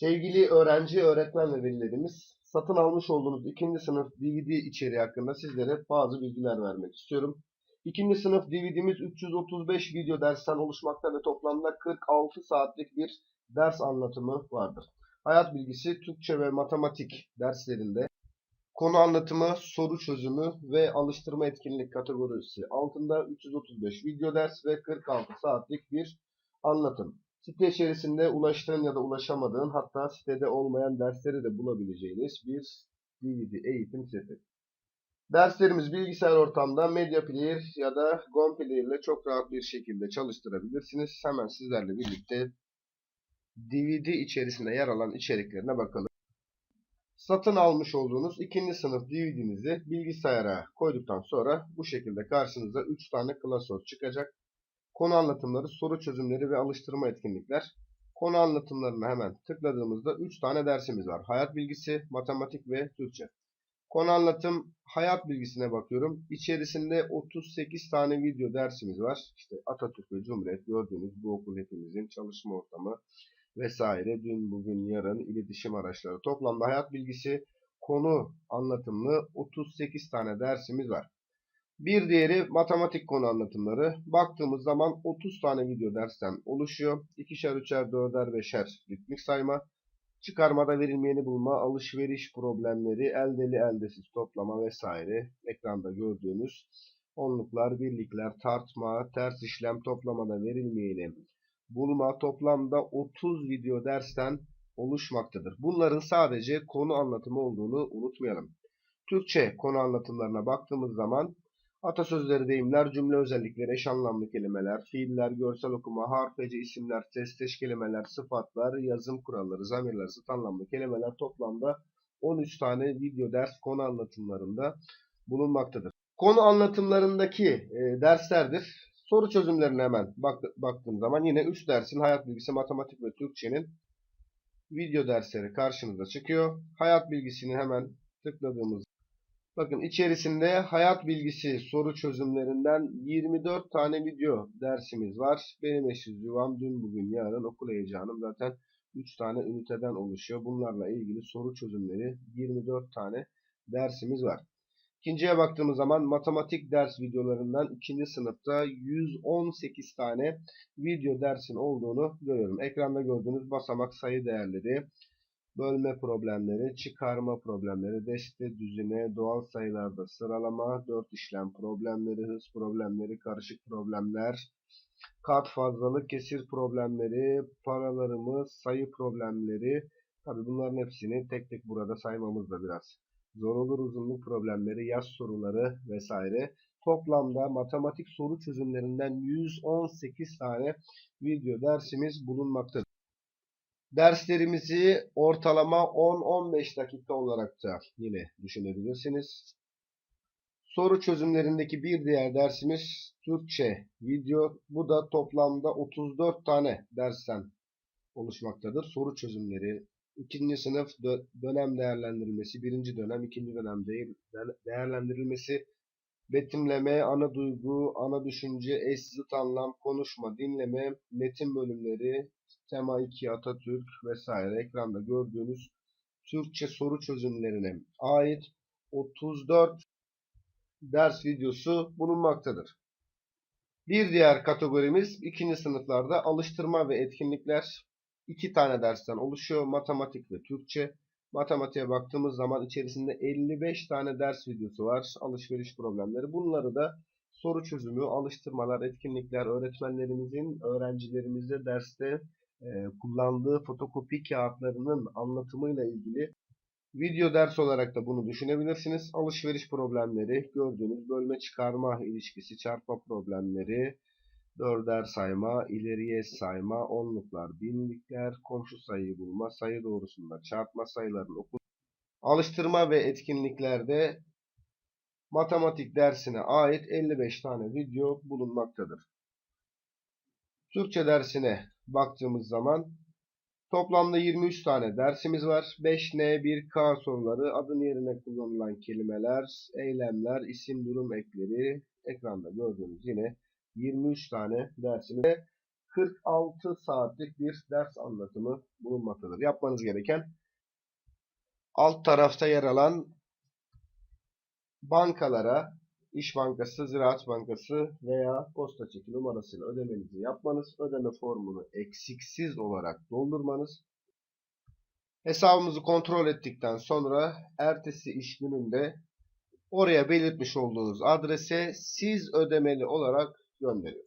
Sevgili öğrenci, öğretmen ve velilerimiz, satın almış olduğunuz ikinci sınıf DVD içeriği hakkında sizlere bazı bilgiler vermek istiyorum. İkinci sınıf DVD'miz 335 video dersten oluşmakta ve toplamda 46 saatlik bir ders anlatımı vardır. Hayat bilgisi, Türkçe ve matematik derslerinde konu anlatımı, soru çözümü ve alıştırma etkinlik kategorisi altında 335 video ders ve 46 saatlik bir anlatım. Site içerisinde ulaştığın ya da ulaşamadığın hatta sitede olmayan dersleri de bulabileceğiniz bir DVD eğitim seti. Derslerimiz bilgisayar ortamda Media Player ya da GOM Player ile çok rahat bir şekilde çalıştırabilirsiniz. Hemen sizlerle birlikte DVD içerisinde yer alan içeriklerine bakalım. Satın almış olduğunuz ikinci sınıf DVD'nizi bilgisayara koyduktan sonra bu şekilde karşınıza 3 tane klasör çıkacak. Konu anlatımları, soru çözümleri ve alıştırma etkinlikler. Konu anlatımlarına hemen tıkladığımızda 3 tane dersimiz var. Hayat bilgisi, matematik ve Türkçe. Konu anlatım, hayat bilgisine bakıyorum. İçerisinde 38 tane video dersimiz var. İşte Atatürk ve Cumhuriyet gördüğünüz bu okul hepimizin çalışma ortamı vesaire. Dün, bugün, yarın iletişim araçları. Toplamda hayat bilgisi konu anlatımlı 38 tane dersimiz var. Bir diğeri matematik konu anlatımları. Baktığımız zaman 30 tane video dersten oluşuyor. İkişer, üçer, dörder, beşer ritmik sayma. Çıkarmada verilmeyeni bulma, alışveriş problemleri, eldeli eldesiz toplama vesaire. Ekranda gördüğünüz onluklar, birlikler, tartma, ters işlem, toplamada verilmeyeni bulma toplamda 30 video dersten oluşmaktadır. Bunların sadece konu anlatımı olduğunu unutmayalım. Türkçe konu anlatımlarına baktığımız zaman atasözleri, deyimler, cümle özellikleri, eş anlamlı kelimeler, fiiller, görsel okuma, harf, hece, isimler, sesteş kelimeler, sıfatlar, yazım kuralları, zamirler, zıt anlamlı kelimeler toplamda 13 tane video ders konu anlatımlarında bulunmaktadır. Konu anlatımlarındaki e, derslerdir. Soru çözümlerine hemen bak, baktığım zaman yine 3 dersin hayat bilgisi, matematik ve Türkçenin video dersleri karşımıza çıkıyor. Hayat bilgisini hemen tıkladığımız Bakın içerisinde hayat bilgisi soru çözümlerinden 24 tane video dersimiz var. Benim eşsiz yuvam dün bugün yarın okul heyecanım zaten 3 tane üniteden oluşuyor. Bunlarla ilgili soru çözümleri 24 tane dersimiz var. İkinciye baktığımız zaman matematik ders videolarından ikinci sınıfta 118 tane video dersin olduğunu görüyorum. Ekranda gördüğünüz basamak sayı değerleri, bölme problemleri, çıkarma problemleri, deste düzine, doğal sayılarda sıralama, dört işlem problemleri, hız problemleri, karışık problemler, kat fazlalık, kesir problemleri, paralarımız, sayı problemleri. Tabi bunların hepsini tek tek burada saymamız da biraz zor olur uzunluk problemleri, yaz soruları vesaire. Toplamda matematik soru çözümlerinden 118 tane video dersimiz bulunmaktadır. Derslerimizi ortalama 10-15 dakika olarak da yine düşünebilirsiniz. Soru çözümlerindeki bir diğer dersimiz Türkçe video. Bu da toplamda 34 tane dersten oluşmaktadır. Soru çözümleri, ikinci sınıf dönem değerlendirilmesi, birinci dönem, ikinci dönem değerlendirilmesi, betimleme, ana duygu, ana düşünce, eş zıt anlam, konuşma, dinleme, metin bölümleri, tema 2, Atatürk vesaire ekranda gördüğünüz Türkçe soru çözümlerine ait 34 ders videosu bulunmaktadır. Bir diğer kategorimiz ikinci sınıflarda alıştırma ve etkinlikler iki tane dersten oluşuyor. Matematik ve Türkçe. Matematiğe baktığımız zaman içerisinde 55 tane ders videosu var. Alışveriş problemleri. Bunları da soru çözümü, alıştırmalar, etkinlikler, öğretmenlerimizin öğrencilerimizde derste kullandığı fotokopi kağıtlarının anlatımıyla ilgili video ders olarak da bunu düşünebilirsiniz. Alışveriş problemleri, gördüğünüz bölme çıkarma ilişkisi, çarpma problemleri, dörder sayma, ileriye sayma, onluklar, binlikler, komşu sayıyı bulma, sayı doğrusunda çarpma sayıların okul. Alıştırma ve etkinliklerde matematik dersine ait 55 tane video bulunmaktadır. Türkçe dersine baktığımız zaman toplamda 23 tane dersimiz var. 5N, 1K soruları, adın yerine kullanılan kelimeler, eylemler, isim durum ekleri ekranda gördüğünüz yine 23 tane dersimiz ve 46 saatlik bir ders anlatımı bulunmaktadır. Yapmanız gereken alt tarafta yer alan bankalara İş Bankası, Ziraat Bankası veya posta çeki numarasıyla ödemenizi yapmanız, ödeme formunu eksiksiz olarak doldurmanız, hesabımızı kontrol ettikten sonra ertesi iş gününde oraya belirtmiş olduğunuz adrese siz ödemeli olarak gönderiyoruz.